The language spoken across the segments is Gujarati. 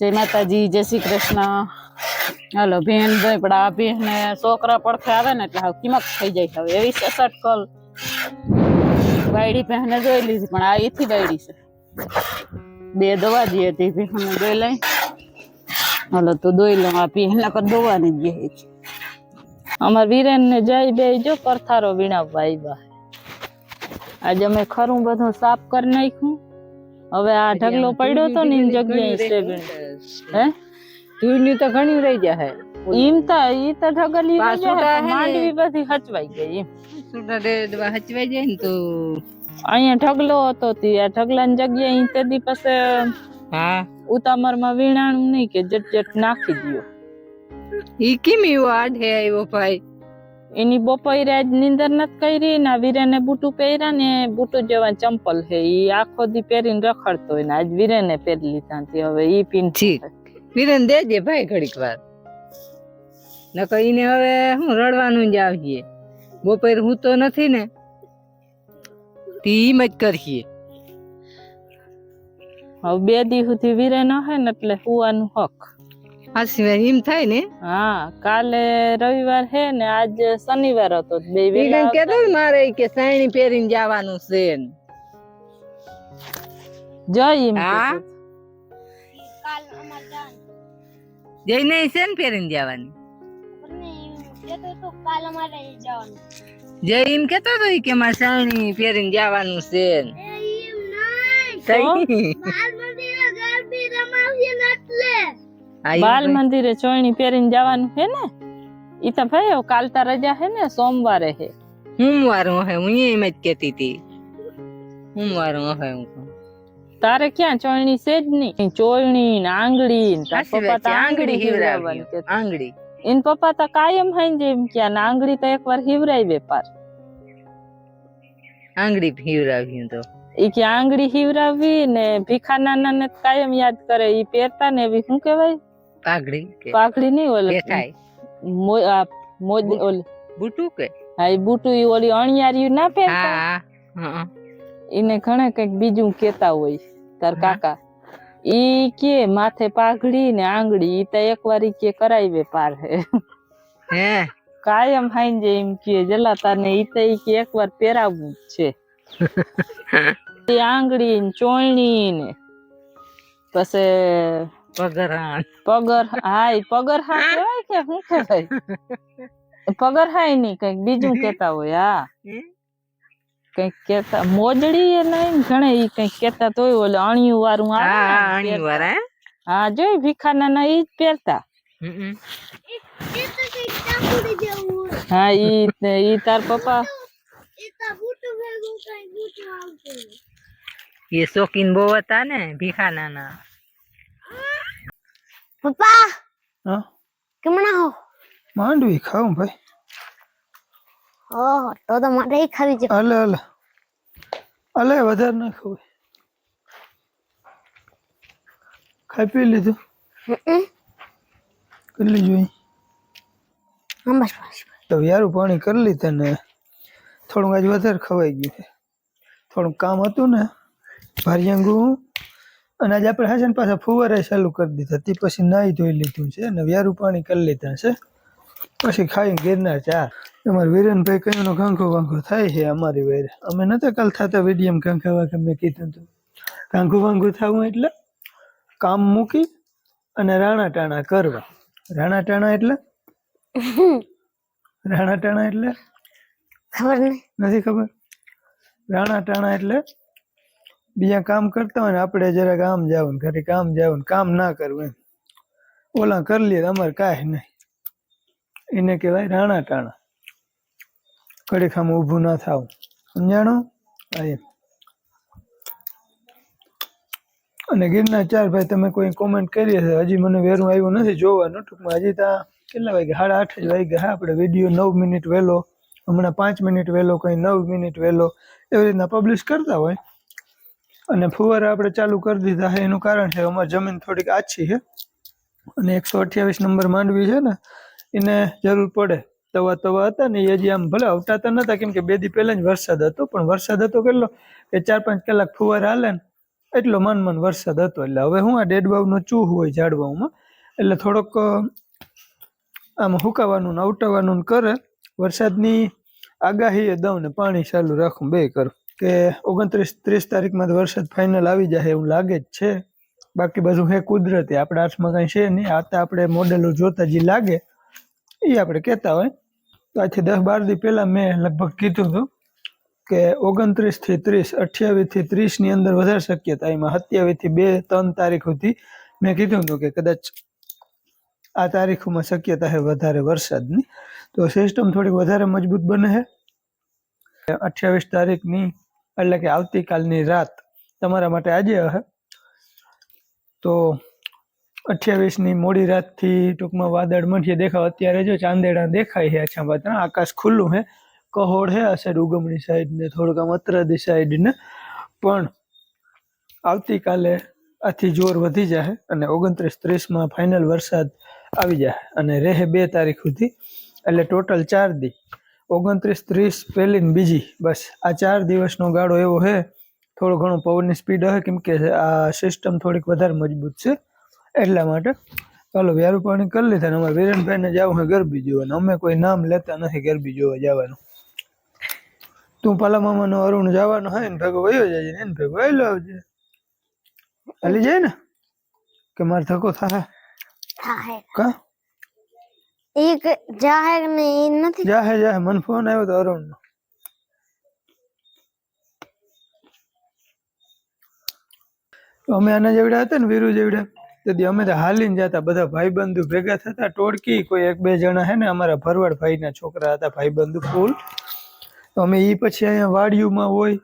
જય માતાજી, જય શ્રી કૃષ્ણ. હાલો, ભેન ભાઈ પણ આ ભેન ને છોકરા પડખે આવે ને એટલે હવે કિંમત થઈ જાય હવે. એવી સસટ કલ. બાયડી પહેને જોઈ લીધી, પણ આ એથી બાયડી છે. બે દવા દઈએ હતી ભેન દોઈ લઈ. હાલો, તો દોઈ લઉં આ પહેલા કર દોવાની જ છે. અમાર વીરેન ને જાય બે જો કરથારો વીણાવવા આવ્યા આજે અમે ખરું બધું સાફ કરી નાખ્યું. હવે આ ઢગલો પડ્યો તો ને એની જગ્યાએ છે. હે? ધૂળની તો ઘણી રહી જાય ઈમ તો ઈ તો ઢગલી રહી તો માંડવી બધી હચવાઈ ગઈ એમ. સુટા ડેડવા હચવાઈ જાય ને તો અહીંયા ઢગલો હતો તી આ ઢગલાની જગ્યાએ ઈ તે દી પાસે હા. ઉતામરમાં વીણાણું નહીં કે જટ જટ નાખી દ્યો. ઈ કેમ એવો આઢે આવ્યો ભાઈ? એની બપોરે આજ નીંદર નથી કરી ને વીરેને બૂટું પહેર્યા ને બૂટું જેવા ચંપલ છે. એ આખો દી પહેરીને રખડતો હોય ને આજ વીરેને પહેરી લીધા હવે એ પીન વીરેન દેજે ભાઈ ઘડીક વાર. નકર એને હવે હું રડવાનું જ આવીએ બપોર હું તો નથી ને તી જ કરીએ. હવે બે દી સુધી વીરે ન હે ને એટલે હુવાનું હક. આ સિવાય એમ થાય ને હા કાલે રવિવાર હે ને આજ શનિવાર હતો બે વેલા કેતો મારે કે સાયણી પહેરીને જવાનું છે ને. જય એમ હા? જાન જઈને ઈ છે ને પહેરીને જવાની જય એમ કેતો તો કે મારે સાયણી પહેરીને જવાનું છે ને. તઈ. હા, બાલ મંદિરે ચોયણી પહેરીને જવાનું હે ને? ઈ તો ભાઈ કાલ તા રજા હે ને સોમવારે હે. સોમવાર હે હું એમ જ કેતી હતી. સોમવાર હે હું. તારે ક્યાં ચોયણી છે જ નહીં. ચોયણી ને આંગળી તાર પપ્પા તો આંગળી આંગળી હિવરાવવાની આંગળી. એન પપ્પા તો કાયમ હાઈ જેમ ક્યાં ને આંગળી તો એકવાર હિવરાઈ વેપાર આંગળી હિવરાવ્યું તો. ઈ કે આંગળી હિવરાવી ને ભીખા નાના ને કાયમ યાદ કરે ઈ પહેરતા ને એવી શું કહેવાય? પાઘડી પાઘડી નહીં ઓલે. બેઠાય. મો- આ ઓલી. બુટુ કે? હા એ બુટુ ઈ ઓલી અણિયારી ના પહેરતા? એને ઘણા કંઈક બીજું કેતા હોય તાર કાકા. ઈ કે માથે પાઘડી ને આંગળી ઈ તો એક વાર કે કરાવી પાર હે. હે? કાયમ હાઈન જે એમ કે જલા ને ઈ તો ઈ કે એક વાર પહેરાવવું છે. આંગળી ને ચોળણી ને પછી પગરાણ પગર હા ઈ પગર કહેવાય કે શું કહેવાય? પગરહાય નહીં કંઈક બીજું કેતા હોય હા. કંઈક કેતા મોજડી એ નહીં ઘણે ઈ કંઈક કેતા તો ઓલે અણિયું વાળું આવે હા ને પહેરતા. વાર હા જોઈ ભીખાના ના ઈ જ પહેરતા. હા ઈ ઈ તાર પપ્પા. એ શોખીન બહુ હતા ને ભીખાના નાના પપ્પા હા? કેમણા હો? માંડવી ખાઉં ભાઈ. ઓહો તો તો મારે ખાવી છે. અલે અલે. અલે વધારે ના ખાવું. ખાઈ પી લીધું? કરી કેટલી જોઈ બસ બસ તો યારું પાણી કરી લીધા ને થોડુંક આજ વધારે ખવાઈ ગયું છે. થોડુંક કામ હતું ને ભારિયાંગું અને આજે આપણે હાસન પાછા ફુવારા ચાલુ કરી દીધા. તે પછી નાહી ધોઈ લીધું છે અને વ્યારું પાણી કરી લીધા છે. પછી ખાઈ ગિરનાર ચાર. અમારે વિરેનભાઈ કઈનો ઘાંખો વાંઘો થાય છે અમારી વેર. અમે નતા કાલ થતા વિડીયમ ઘાંઘા કે મેં કીધું હતું. ઘાંઘું વાંઘું થવું એટલે કામ મૂકી અને રાણા ટાણા કરવા. રાણા ટાણા એટલે? રાણા ટાણા એટલે? ખબર નથી ખબર? રાણા ટાણા એટલે બીજા કામ કરતા હોય ને આપણે જરાક આમ જાવું ઘરે કામ જાવું કામ ના કરવું એમ. ઓલા કરી લઈએ અમારે કાંઈ નહીં. એને કહેવાય રાણા ટાણા. ઘડીક ઊભું ના થાવું. સમજાણો? એમ. અને ગિરનાર ચાર ભાઈ, તમે કોઈ કોમેન્ટ કરી હશે? હજી મને વેરું આવ્યું નથી જોવાનું ટૂંકમાં હજી તો કેટલા વાગે સાડા આઠ જ વાગે હા, આપણે વીડિયો નવ મિનિટ વહેલો હમણાં પાંચ મિનિટ વહેલો કંઈ નવ મિનિટ વહેલો એવી રીતના પબ્લિશ કરતા હોય. અને ફુવારા આપણે ચાલુ કરી દીધા છે. એનું કારણ છે અમારી જમીન થોડીક આછી છે. અને એકસો અઠ્યાવીસ નંબર માંડવી છે ને, એને જરૂર પડે. તવા તવા હતા ને, એ જે આમ ભલે અવટાતા નતા, કેમ કે બે દી પહેલા જ વરસાદ હતો, પણ વરસાદ હતો કેટલો? કે ચાર પાંચ કલાક ફુવારા હાલે ને, એટલો માન મન વરસાદ હતો. એટલે હવે હું આ ડેડબાવનો ચૂહ હોય ઝાડવાઓમાં, એટલે થોડોક આમ હુકાવાનું ને અવટાવાનું કરે. વરસાદની આગાહી એ દઉં ને પાણી ચાલુ રાખું બે કરું. કે ઓગણત્રીસ ત્રીસ તારીખમાં તો વરસાદ ફાઇનલ આવી જાય એવું લાગે જ છે. બાકી બધું હે કુદરતી, આપણા હાથમાં કાંઈ છે નહીં. આ તો આપણે મોડેલો જોતા જે લાગે, એ આપણે કહેતા હોય. તો આજથી દસ બાર દી પહેલાં મેં લગભગ કીધું હતું કે ઓગણત્રીસથી ત્રીસ, અઠ્યાવીસથી ત્રીસની અંદર વધારે શક્યતા એમાં સત્યાવીસથી બે, ત્રણ તારીખ સુધી મેં કીધું હતું કે કદાચ આ તારીખોમાં શક્યતા છે વધારે વરસાદની. તો સિસ્ટમ થોડીક વધારે મજબૂત બને છે અઠ્યાવીસ તારીખની એટલે કે આવતીકાલની રાત તમારા માટે આજે હશે તો અઠ્યાવીસની મોડી રાતથી ટૂંકમાં વાદળ મઠીએ દેખાવ. અત્યારે જો ચાંદેડા દેખાય છે આછા પાત્ર આકાશ ખુલ્લું છે કહોળ છે આ સાઈડ ઉગમણી સાઈડ ને થોડુંક આમ અત્રાદી સાઈડ ને. પણ આવતીકાલે આથી જોર વધી જાય અને ઓગણત્રીસ ત્રીસમાં ફાઇનલ વરસાદ આવી જાય અને રહે બે તારીખ સુધી. એટલે ટોટલ ચાર દી. ઓગણત્રીસ ત્રીસ પહેલી ને બીજી. બસ આ ચાર દિવસનો ગાળો એવો છે. થોડો ઘણો પવનની સ્પીડ હે કેમ કે આ સિસ્ટમ થોડીક વધારે મજબૂત છે. એટલા માટે ચાલો વ્યારું પાણી કરી લીધા ને અમારે વિરેનભાઈને જવું હોય ગરબી જોવાનું. અમે કોઈ નામ લેતા નથી ગરબી જોવા જવાનું. તું પાલા મામાનો અરુણ જવાનો હોય ને ભેગો વયો જાય ને એને ભેગો વહેલો આવજે. હાલી જાય ને? કે મારે થાય થાય કા? એક જાહેર ને એ નથી. જાહેર જાહેર. મને ફોન આવ્યો તો અરુણ અમે આના જેવડા હતા ને વીરુ જેવડા. તેથી અમે તો હાલીને જતા, બધા ભાઈબંધુ ભેગા થતા. ટોળકી, કોઈ એક બે જણા હે ને, અમારા ભરવાડ ભાઈના છોકરા હતા, ભાઈબંધુ ફૂલ. તો અમે ઈ પછી અહીંયા વાડિયુંમાં હોય,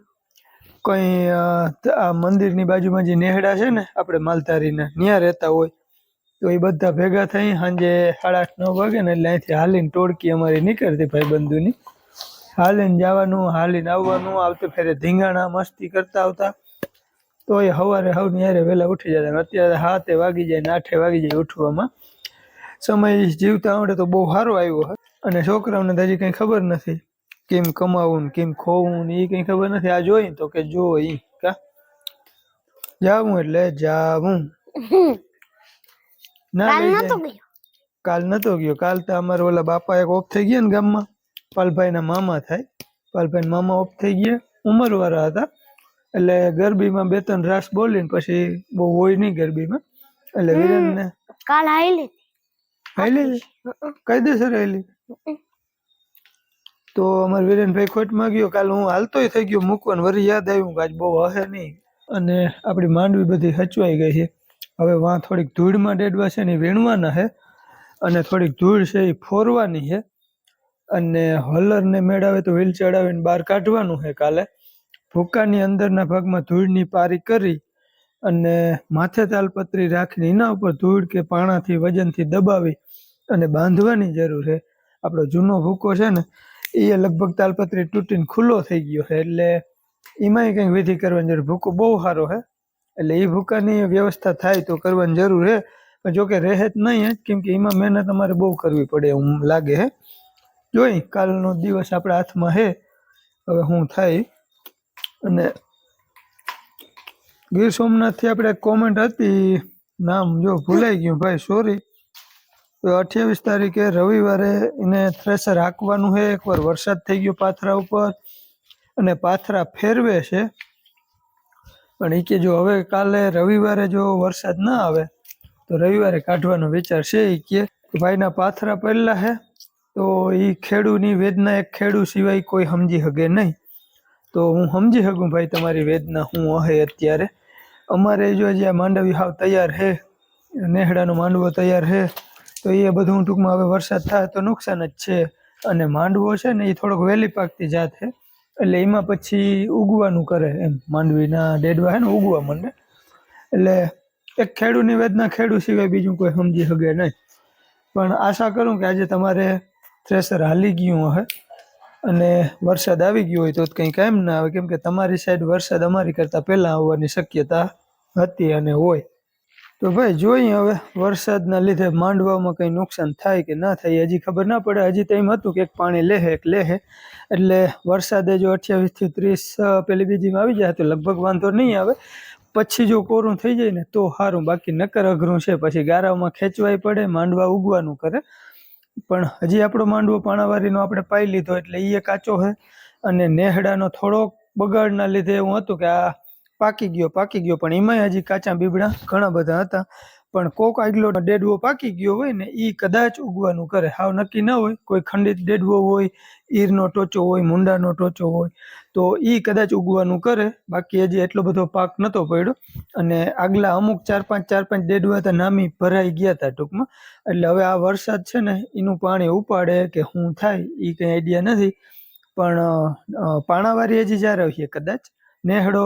કંઈ આ મંદિરની બાજુમાં જે નેહડા છે ને, આપણે માલધારીના ત્યાં રહેતા હોય. તો એ બધા ભેગા થઈ સાંજે સાડા આઠ, નવ વાગે ને એટલે અહીંથી હાલીને ટોળકી અમારી નીકળતી ભાઈબંધુની. હાલીને જવાનું, હાલીને આવવાનું, આવતે ફેરે ધીંગાણા મસ્તી કરતા આવતા. તો એ સવારે હવ યારે વહેલા ઉઠી જતા અત્યારે હાથે વાગી જાય ને આઠે વાગી જાય ઉઠવામાં. સમય જીવતા આવડે તો બહુ સારો આવ્યો અને છોકરાઓને તો હજી કંઈ ખબર નથી કેમ કમાવું ને કેમ ખોવું ને એ કંઈ ખબર નથી. આ જોઈ તો કે જો ઈ કા. જાવું એટલે જાવું. ના કાલ નતો ગયો? કાલ નતો ગયો. કાલ તો અમારે ઓલા બાપા એક ઓફ થઈ ગયા ને ગામમાં. પાલભાઈના મામા થાય. પાલભાઈ મામા ઓફ થઈ ગયા. ઉંમરવાળા હતા. એટલે ગરબીમાં બે ત્રણ રાસ બોલીને પછી બહુ હોય નહીં ગરબીમાં. એટલે વિરેનને કાલ આવેલી હાલી કાયદેસર હાલી તો અમારે વિરેનભાઈ ખોટમાં ગયો. કાલ હું હાલતોય થઈ ગયો મૂકવાનું વરી યાદ આવ્યું આજ બહુ હશે નહીં. અને આપણી માંડવી બધી હચવાઈ ગઈ છે. હવે વાં થોડીક ધૂળમાં ડેડવા છે ને વીણવાના છે અને થોડીક ધૂળ છે એ ફોરવાની છે અને હલરને મેળાવે તો વ્હીલ ચડાવીને બહાર કાઢવાનું છે કાલે. ભૂકાની અંદરના ભાગમાં ધૂળની પારી કરી અને માથે તાલપત્રી રાખીને એના ઉપર ધૂળ કે પાણાથી વજનથી દબાવી અને બાંધવાની જરૂર છે આપણો જૂનો ભૂકો છે ને, એ લગભગ તાલપત્રી તૂટીને ખુલ્લો થઈ ગયો છે એટલે એમાંય કંઈક વિધિ કરવાની જરૂર. ભૂકો બહુ સારો છે એટલે એ ભૂકાની વ્યવસ્થા થાય તો કરવાની જરૂર છે પણ જોકે રહે જ નહીં જ, કેમ કે એમાં મહેનત અમારે બહુ કરવી પડે એવું લાગે હે. જોઈ, કાલનો દિવસ આપણા હાથમાં છે હવે હું થાય. અને ગીર સોમનાથથી આપણે કોમેન્ટ હતી. નામ જો ભૂલાઈ ગયું ભાઈ સોરી તો અઠ્યાવીસ તારીખે રવિવારે એને થ્રેસર હાંકવાનું છે એકવાર વરસાદ થઈ ગયો પાથરા ઉપર. અને પાથરા ફેરવે છે. પણ એ કે જો હવે કાલે રવિવારે જો વરસાદ ના આવે, તો રવિવારે કાઢવાનો વિચાર છે એ કે ભાઈના પાથરા પડેલા છે તો એ ખેડૂની વેદના એક ખેડૂ સિવાય કોઈ સમજી શકે નહીં. તો હું સમજી શકું ભાઈ તમારી વેદના, હું હે અત્યારે. અમારે જો જ્યાં માંડવી હાવ તૈયાર છે નેહડાનો માંડવો તૈયાર છે તો એ બધું ટૂંકમાં હવે વરસાદ થાય તો નુકસાન જ છે. અને માંડવો છે ને એ થોડોક વહેલી પાકતી જાત છે એટલે એમાં પછી ઉગવાનું કરે એમ. માંડવીના ડેડવા હે ને, ઉગવા માંડે. એટલે એક ખેડૂની વેદના, ખેડૂ સિવાય બીજું કોઈ સમજી શકે નહીં. પણ આશા કરું કે આજે તમારે થ્રેસર હાલી ગયું હશે અને વરસાદ આવી ગયો હોય તો કંઈ કામ ના આવે. કેમ કે તમારી સાઈડ વરસાદ અમારી કરતાં પહેલાં આવવાની શક્યતા હતી અને હોય. તો ભાઈ, જોઈએ હવે વરસાદના લીધે માંડવામાં કંઈ નુકસાન થાય કે ના થાય, હજી ખબર ના પડે. હજી તો હતું કે એક પાણી લેહે, એક લેહે. એટલે વરસાદે જો અઠ્યાવીસથી ત્રીસ પેલી બીજીમાં આવી જાય તો લગભગ વાંધો નહીં આવે. પછી જો કોરું થઈ જાય ને તો સારું બાકી નકર અઘરું છે. પછી ગારામાં ખેંચવાય પડે, માંડવા ઉગવાનું કરે. પણ હજી આપણો માંડવો પાણાવારીનો આપણે પાઈ લીધો એટલે એ કાચો છે. અને નેહડાનો થોડોક બગાડના લીધે એવું હતું કે આ પાકી ગયો પાકી ગયો. પણ એમાંય હજી કાચા બીબડા ઘણા બધા હતા. પણ કોક આગલો ડેડવો પાકી ગયો હોય ને એ કદાચ ઉગવાનું કરે. હાવ નક્કી ન હોય, કોઈ ખંડિત ડેડવો હોય, ઈરનો ટોચો હોય, મુંડાનો ટોચો હોય, તો એ કદાચ ઉગવાનું કરે. બાકી હજી એટલો બધો પાક નહોતો પડ્યો. અને આગલા અમુક ચાર પાંચ ચાર પાંચ ડેડવા હતા, નામી ભરાઈ ગયા હતા ટૂંકમાં. એટલે હવે આ વરસાદ છે ને, એનું પાણી ઉપાડે કે શું થાય એ કંઈ આઈડિયા નથી. પણ પાણાવારી હજી જ્યાં રહીએ કદાચ. નેહડો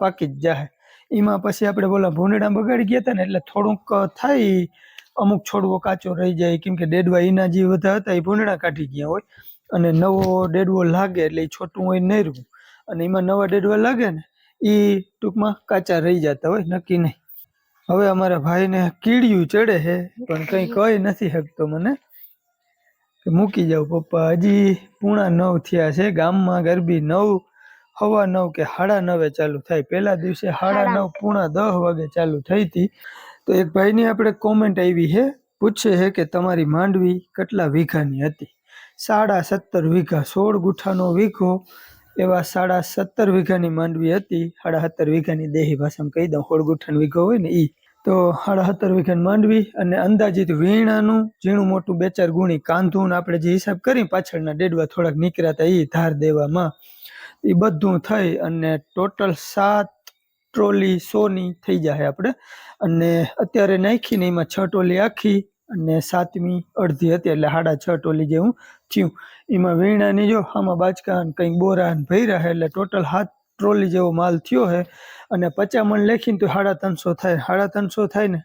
પાકી જ જાય એમાં પછી આપણે બોલા ભૂંડડા બગાડી ગયા હતા ને એટલે થોડુંક થાય અમુક છોડવો કાચો રહી જાય. કેમ કે ડેડવા એના જે બધા હતા એ ભૂંડડા કાઢી ગયા હોય. અને નવો ડેડવો લાગે એટલે એ છોટું હોય નહીં અને એમાં નવા ડેડવા લાગે ને એ ટૂંકમાં કાચા રહી જતા હોય નક્કી નહીં. હવે અમારા ભાઈને કીડિયું ચડે છે પણ કંઈ કહી નથી શકતો મને. કે મૂકી જાવ પપ્પા. હજી પૂણા નવ થયા છે ગામમાં ગરબી નવ હવા નવ કે સાડા નવે ચાલુ થાય. પહેલા દિવસે સાડા નવ પૂણા દસ વાગે ચાલુ થઈ હતી. તો એક ભાઈની આપણે કોમેન્ટ આવી છે. પૂછે છે કે તમારી માંડવી કેટલા વીઘાની હતી? સાડા સત્તર વીઘા સોળ ગુઠાનો વીઘો. એવા સાડા સત્તર વીઘાની માંડવી હતી. સાડા સત્તર વીઘાની દેહી ભાષામાં કહી દઉં સોળ ગુઠાનો વીઘો હોય ને એ તો સાડા સત્તર વીઘાની માંડવી અને અંદાજિત વીણાનું ઝીણું મોટું બે ચાર ગુણી કાંધું આપણે જે હિસાબ કરી પાછળના ડેડવા થોડાક નીકળ્યા હતા એ ધાર દેવામાં એ બધું થઈ અને ટોટલ સાત ટ્રોલી સોની થઈ જાય આપણે અને અત્યારે નાખીને એમાં છ ટોલી આખી અને સાતમી અડધી હતી એટલે સાડા છ ટોલી જેવું થયું. એમાં વીણાની જો, આમાં બાચકા કંઈક બોરા ભર્યા છે એટલે ટોટલ સાત ટ્રોલી જેવો માલ થયો છે અને પચાસ મણ લેખીને તો સાડા ત્રણસો થાય. સાડા ત્રણસો થાય ને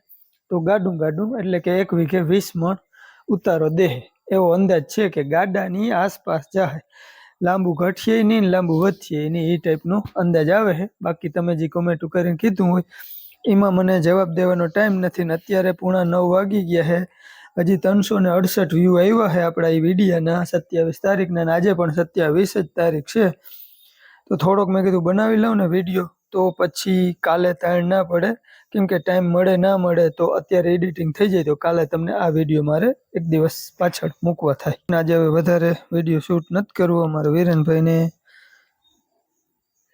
તો ગાડું ગાડું એટલે કે એક વીઘે વીસ મણ ઉતારો દે એવો અંદાજ છે કે ગાડાની આસપાસ જાય લાંબુ ઘટીએ નહીં લાંબુ વધીએ નહીં, એ ટાઈપનો અંદાજ આવે છે. બાકી તમે જે કોમેન્ટ કરીને કીધું હોય, એમાં મને જવાબ દેવાનો ટાઈમ નથી ને અત્યારે પૂણા નવ વાગી ગયા છે. હજી ત્રણસો ને અડસઠ વ્યૂ આવ્યા છે આપણા એ વિડીયાના. સત્યાવીસ તારીખના આજે પણ સત્યાવીસ જ તારીખ છે. તો થોડોક મેં કીધું બનાવી લઉં ને વીડિયો. તો પછી કાલે તાણ ના પડે. કેમ કે ટાઈમ મળે ના મળે તો અત્યારે એડિટિંગ થઈ જાય તો કાલે તમને આ વીડિયો મારે એક દિવસ પાછળ મૂકવા થાય. આજે હવે વધારે વીડિયો શૂટ નથી કરવો. અમારા વિરેનભાઈને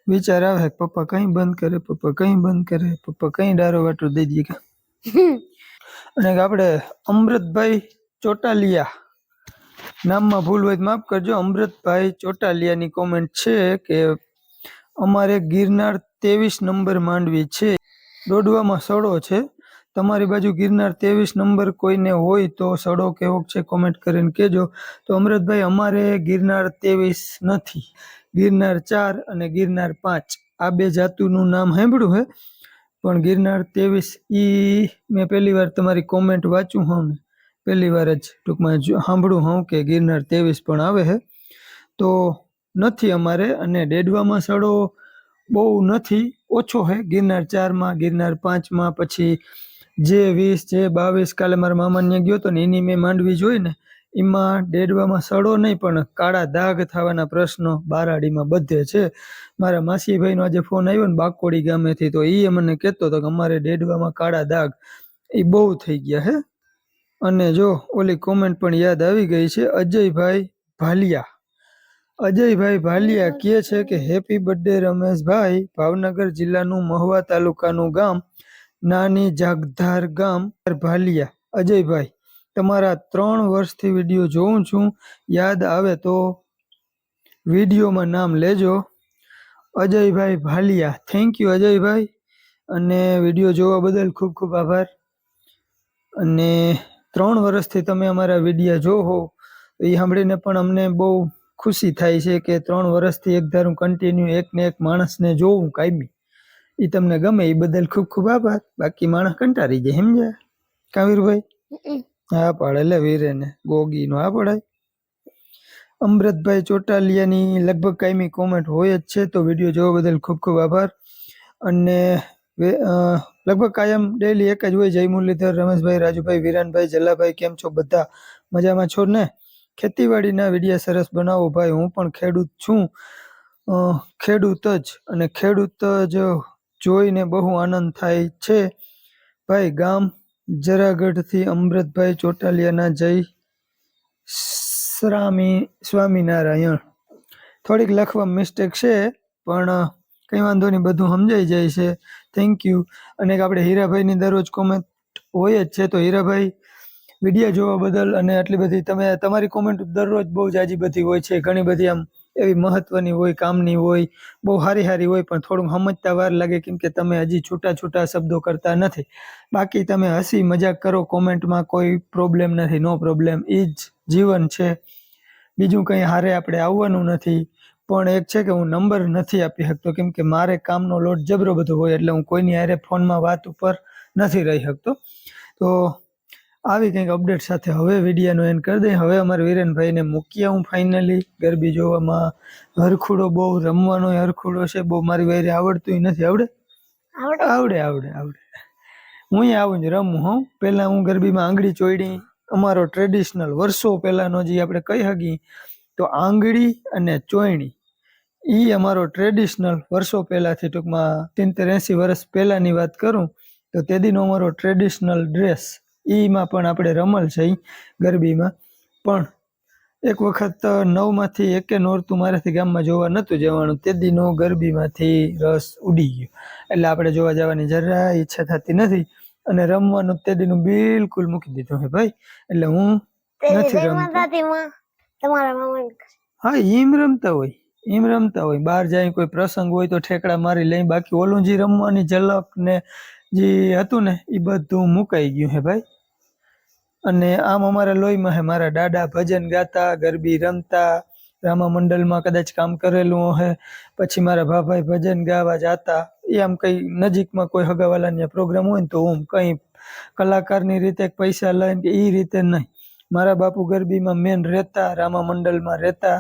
વિચાર આવે પપ્પા કંઈ બંધ કરે, પપ્પા કંઈ બંધ કરે, પપ્પા કંઈ ડારો વાટો દઈ દઈએ અને આપણે અમૃતભાઈ ચોટાલિયા નામમાં ભૂલ હોય માફ કરજો. અમૃતભાઈ ચોટાલિયાની કોમેન્ટ છે કે અમારે ગિરનાર ત્રેવીસ નંબર માંડવી છે. દોડવામાં સડો છે. તમારી બાજુ ગિરનાર ત્રેવીસ નંબર કોઈને હોય તો સડો કેવો છે કોમેન્ટ કરીને કહેજો. તો અમૃતભાઈ અમારે ગિરનાર ત્રેવીસ નથી. ગિરનાર ચાર અને ગિરનાર પાંચ. આ બે જાતુનું નામ સાંભળ્યું હે? પણ ગિરનાર ત્રેવીસ ઈ મેં પહેલી વાર તમારી કોમેન્ટ વાંચું હોઉં પહેલી વાર જ ટૂંકમાં સાંભળું હોઉં કે ગિરનાર ત્રેવીસ પણ આવે છે તો નથી અમારે અને ડેડવામાં સડો બહુ નથી, ઓછો છે ગિરનાર ચારમાં, ગિરનાર પાંચમાં, પછી જે વીસ, જે બાવીસ, કાલે મારા મામાને ગયો હતો ને એની મેં માંડવી જોઈ ને, એમાં ડેડવામાં સડો નહીં, પણ કાળા દાગ થવાના પ્રશ્નો બારાડીમાં બધે છે. મારા માસીભાઈનો આજે ફોન આવ્યો ને બાકોડી ગામેથી, તો એ મને કહેતો હતો કે અમારે ડેડવામાં કાળા દાગ એ બહુ થઈ ગયા હે. અને જો ઓલી કોમેન્ટ પણ યાદ આવી ગઈ છે, અજયભાઈ ભાલિયા. અજયભાઈ ભાલિયા કહે છે કે હેપી બર્થડે રમેશભાઈ. ભાવનગર જિલ્લાનું મહુવા તાલુકાનું ગામ નાની જાગધાર ગામ ભાલિયા. અજયભાઈ તમારા ત્રણ વર્ષથી વીડિયો જોઉં છું. યાદ આવે તો વિડીયોમાં નામ લેજો. અજયભાઈ ભાલિયા. Thank you Ajaybhai. અને વીડિયો જોવા બદલ ખૂબ ખૂબ આભાર. અને ત્રણ વર્ષથી તમે અમારા વિડીયા જોવો એ સાંભળીને પણ અમને બહુ ખુશી થાય છે કે ત્રણ વર્ષથી એક ધારું કન્ટિન્યુ એક ને એક માણસને જોવું કાયમી. એ તમને ગમે એ બદલ ખૂબ ખૂબ આભાર. બાકી માણસ કંટાળી જાય સમજ્યા? કાવીરભાઈ? હા પાડે લે વીરેને. ગોગીનો હા પડાય. અમૃતભાઈ ચોટાલિયાની લગભગ કાયમી કોમેન્ટ હોય જ છે તો વીડિયો જોવા બદલ ખૂબ ખૂબ આભાર. અને લગભગ કાયમ ડેલી એક જ હોય જય મુરલીધર રમેશભાઈ રાજુભાઈ વિરાનભાઈ જલ્લાભાઈ કેમ છો બધા? મજામાં છો ને? ખેતીવાડીના વિડીયા સરસ બનાવો ભાઈ, હું પણ ખેડૂત છું. ખેડૂત જ અને ખેડૂત જ જોઈને બહુ આનંદ થાય છે. ભાઈ, ગામ જરાગઢથી અમૃતભાઈ ચોટાલિયાના જય શ્રામી, સ્વામિનારાયણ. થોડીક લખવા મિસ્ટેક છે, પણ કંઈ વાંધો નહીં, બધું સમજાઈ જાય છે. થેન્ક યુ અને આપણે હીરાભાઈની દરરોજ કોમેન્ટ હોય જ છે, તો હીરાભાઈ વીડિયો જોવા બદલ અને આટલી બધી તમે, તમારી કોમેન્ટ દરરોજ બહુ જાજી બધી હોય છે. ઘણી બધી આમ એવી મહત્વની હોય, કામની હોય, બહુ હારી હારી હોય, પણ થોડું સમજતા વાર લાગે કેમ કે તમે હજી છૂટા છૂટા શબ્દો કરતા નથી. બાકી તમે હસી મજાક કરો કોમેન્ટમાં કોઈ પ્રોબ્લેમ નથી નો પ્રોબ્લેમ એ જ જીવન છે. બીજું કંઈ હારે આપણે આવવાનું નથી. પણ એક છે કે હું નંબર નથી આપી શકતો કેમ કે મારે કામનો લોટ જબરો બધો હોય એટલે હું કોઈની હારે ફોનમાં વાત ઉપર નથી રહી શકતો. તો આવી કંઈક અપડેટ સાથે હવે વિડીયાનો એન્ડ કરી દઈએ. હવે અમારા વિરેનભાઈને મૂક્યા હું ફાઇનલી ગરબી જોવામાં હરખુડો બહુ રમવાનો હરખુડો છે. બહુ મારી વાયરે આવડતું નથી. આવડે? આવડે. આવડે આવડે આવડે. હું અહીંયા આવું જ રમું હું. પહેલાં હું ગરબીમાં આંગળી ચોયડી. અમારો ટ્રેડિશનલ વર્ષો પહેલાંનો જે આપણે કહી શકીએ તો આંગળી અને ચોયણી. એ અમારો ટ્રેડિશનલ વર્ષો પહેલાંથી ટૂંકમાં સિત્તેર એંસી વર્ષ પહેલાંની વાત કરું તો તે દિનો અમારો ટ્રેડિશનલ ડ્રેસ એમાં પણ આપણે રમલ છે ગરબીમાં. પણ એક વખત નવમાંથી એકે નોરતું મારાથી ગામમાં જોવા નહોતું જવાનું તે દીનો ગરબીમાંથી રસ ઉડી ગયો. એટલે આપણે જોવા જવાની જરા ઈચ્છા થતી નથી અને રમવાનું તે દીનું બિલકુલ મૂકી દીધું હે ભાઈ. એટલે હું નથી રમતો. હા એમ રમતા હોય એમ રમતા હોય. બહાર જાય કોઈ પ્રસંગ હોય તો ઠેકડા મારી લઈ બાકી ઓલું જે રમવાની ઝલક ને જે હતું ને એ બધું મુકાઈ ગયું હે ભાઈ. અને આમ અમારા લોહીમાં હે, મારા દાદા ભજન ગાતા, ગરબી રમતા રામા મંડળમાં કદાચ કામ કરેલું હે, પછી મારા ભાભાઈ ભજન ગાવા જાતા. એ આમ કઈ નજીકમાં કોઈ હગાવાલાની પ્રોગ્રામ હોય ને તો હું કઈ કલાકારની રીતે પૈસા લઈને કે એ રીતે નહીં. મારા બાપુ ગરબીમાં મેન રહેતા રામા મંડળમાં રહેતા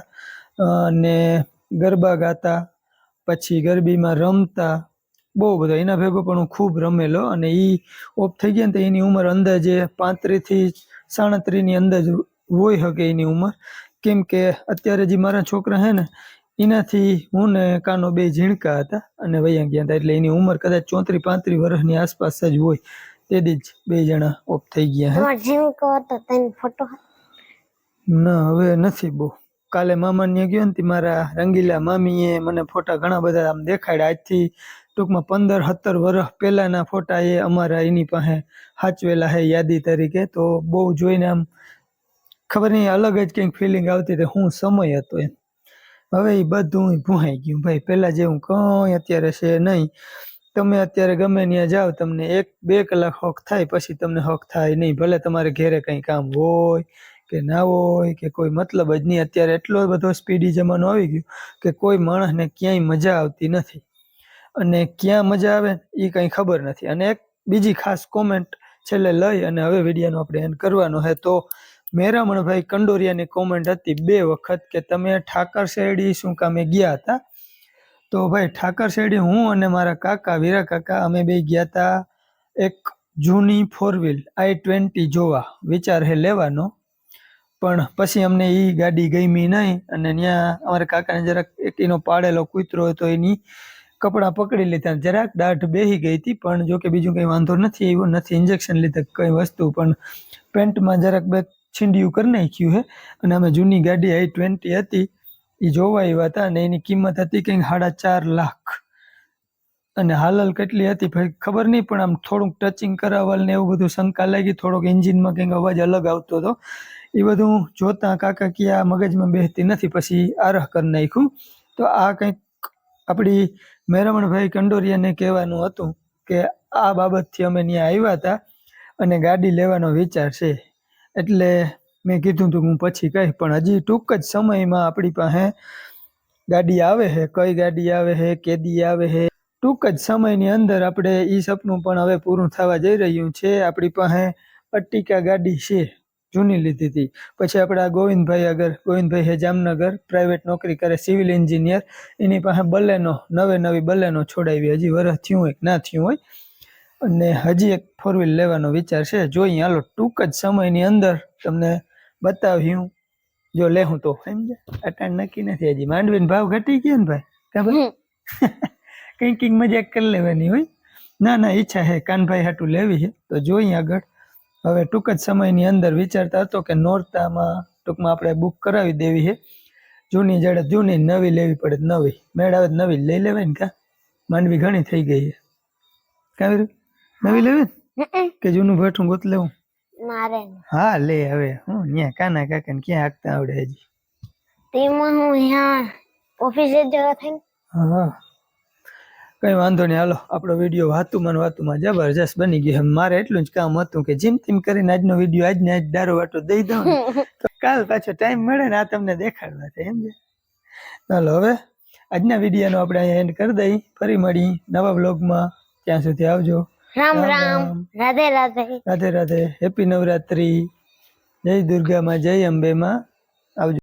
અને ગરબા ગાતા, પછી ગરબીમાં રમતા બહુ બધા. એના ભેગો પણ હું ખૂબ રમેલો અને એ ઓફ થઈ ગયા ને તો એની ઉંમર અંદાજે પાંત્રીસથી સાડત્રીસની અંદાજ હોય શકે એની ઉંમર. કેમ કે અત્યારે જે મારા છોકરા હે ને એનાથી હું ને કાનો બે ઝીણકા હતા અને વૈયા ગયા હતા. એટલે એની ઉંમર કદાચ ચોત્રીસ પાંત્રીસ વર્ષની આસપાસ જ હોય. તેથી જ બે જણા ઓફ થઈ ગયા ફોટો ના હવે નથી બહુ. કાલે મામાને ગયો ને તે મારા રંગીલા મામીએ મને ફોટા ઘણા બધા આમ દેખાડ્યા. આજથી ટૂંકમાં પંદર, સત્તર વર્ષ પહેલાના ફોટા એ અમારા એની પાસે સાચવેલા હે યાદી તરીકે. તો બહુ જોઈને આમ ખબર નહીં, અલગ જ કંઈક ફિલિંગ આવતી હતી, હું સમય હતો એમ. હવે એ બધું ભૂહાઈ ગયું. ભાઈ, પહેલાં જેવું કંઈ અત્યારે છે નહીં. તમે અત્યારે ગમે ત્યાં જાઓ, તમને એક, બે કલાક હક થાય, પછી તમને હક થાય નહીં. ભલે તમારે ઘેરે કંઈ કામ હોય કે ના હોય કે કોઈ મતલબ જ નહીં. અત્યારે એટલો બધો સ્પીડી જમાનો આવી ગયો કે કોઈ માણસને ક્યાંય મજા આવતી નથી. અને ક્યાં મજા આવે એ કંઈ ખબર નથી. અને એક બીજી ખાસ કોમેન્ટ છેલ્લે લઈ અને હવે વિડીયોનો આપણે એન્ડ કરવાનો છે. તો મેરામણભાઈ કંડોરિયાની કોમેન્ટ હતી બે વખત કે તમે ઠાકર શેરડી શું કામે ગયા હતા? તો ભાઈ ઠાકર શેરડી હું અને મારા કાકા, વીરા કાકા અમે બે ગયા હતા એક જૂની ફોર વ્હીલ આઈ ટ્વેન્ટી જોવા. વિચાર હે લેવાનો. પણ પછી અમને એ ગાડી ગમી નહીં અને ત્યાં અમારા કાકાને જરાક એનો પાડેલો કૂતરો હતો એની કપડાં પકડી લીધા જરાક દાઢ બેહી ગઈ હતી, પણ જો કે બીજું કંઈ વાંધો નથી આવ્યો નથી ઇન્જેક્શન લીધા કંઈ વસ્તુ, પણ પેન્ટમાં જરાક બે છીંડિયું કરી નાખ્યું છે અને અમે જૂની ગાડી આઈ ટ્વેન્ટી હતી એ જોવા આવ્યા હતા અને એની કિંમત હતી કંઈક સાડા ચાર લાખ. અને હાલલ કેટલી હતી ભાઈ ખબર નહીં, પણ આમ થોડુંક ટચિંગ કરાવવાલ ને એવું બધું શંકા લાગી, થોડોક એન્જિનમાં કંઈક અવાજ અલગ આવતો હતો. એ બધું જોતા કાકા કે આ મગજમાં બેસતી નથી, પછી આરહ કરી નાખ્યું. તો આ કંઈક આપણી મેરમણભાઈ કંડોરિયાને કહેવાનું હતું કે આ બાબતથી અમે ત્યાં આવ્યા હતા અને ગાડી લેવાનો વિચાર છે. એટલે મેં કીધું હતું હું પછી કહીશ, પણ હજી ટૂંક જ સમયમાં આપણી પાસે ગાડી આવે છે. કઈ ગાડી આવે છે, કેદી આવે છે. ટૂંક જ સમયની અંદર આપણે એ સપનું પણ હવે પૂરું થવા જઈ રહ્યું છે. આપણી પાસે અટ્ટિકા ગાડી છે. જૂની લીધી હતી. પછી આપણા ગોવિંદભાઈ અગર ગોવિંદભાઈ હે જામનગર પ્રાઇવેટ નોકરી કરે સિવિલ એન્જિનિયર એની પાસે બલેનો નવે નવી બલેનો છોડાવી. હજી વરસ થયું હોય કે ના થયું હોય. અને હજી એક ફોર વ્હીલ લેવાનો વિચાર છે. જોઈએ હાલો ટૂંક જ સમયની અંદર તમને બતાવ્યું. જો લેહું તો સમજે અટાણ નક્કી નથી હજી. માંડવીનો ભાવ ઘટી ગયો ને ભાઈ? ખબર કંઈક કંઈક મજાક કરી લેવાની હોય. ના ના ઈચ્છા હે કાનભાઈ હાટું લેવી છે. તો જોઈએ આગળ. હવે ટૂંક જ સમયની અંદર વિચારતા હતો કે નોરતામાં ટૂંકમાં આપણે બુક કરાવી દેવી છે. જૂની જડે જૂની નવી લેવી પડે નવી. મેળ આવે નવી લઈ લેવાય ને કા? માંડવી ઘણી થઈ ગઈ છે. કાવી નવી લેવી? કે જૂનું ભઠું ગોત લેવું? હા લે હવે. હું ન્યા કાના કાકાને ક્યાં હાકતા આવડે હજી? તેમાં હું ઓફિસે જવા થઈ હા. કઈ વાંધો નહીં. હાલો આપણો વીડિયો વાતુમાં વાતુમાં જબરજસ્ત બની ગયો. છે. મારે એટલું જ કામ હતું કે જેમ તેમ કરીને આજનો વીડિયો આજને આજ દારૂ વાટો દઈ દઉં તો કાલ પાછો ટાઈમ મળે ને આ તમને દેખાડવા છે. સમજે ચાલો હવે આજના વિડીયોનો આપણે અહીંયા એન્ડ કરી દઈ. ફરી મળી નવા બ્લોગમાં ત્યાં સુધી આવજો. રામ રામ. રાધે રાધે. રાધે રાધે. હેપી નવરાત્રી. જય દુર્ગામાં જય અંબેમાં.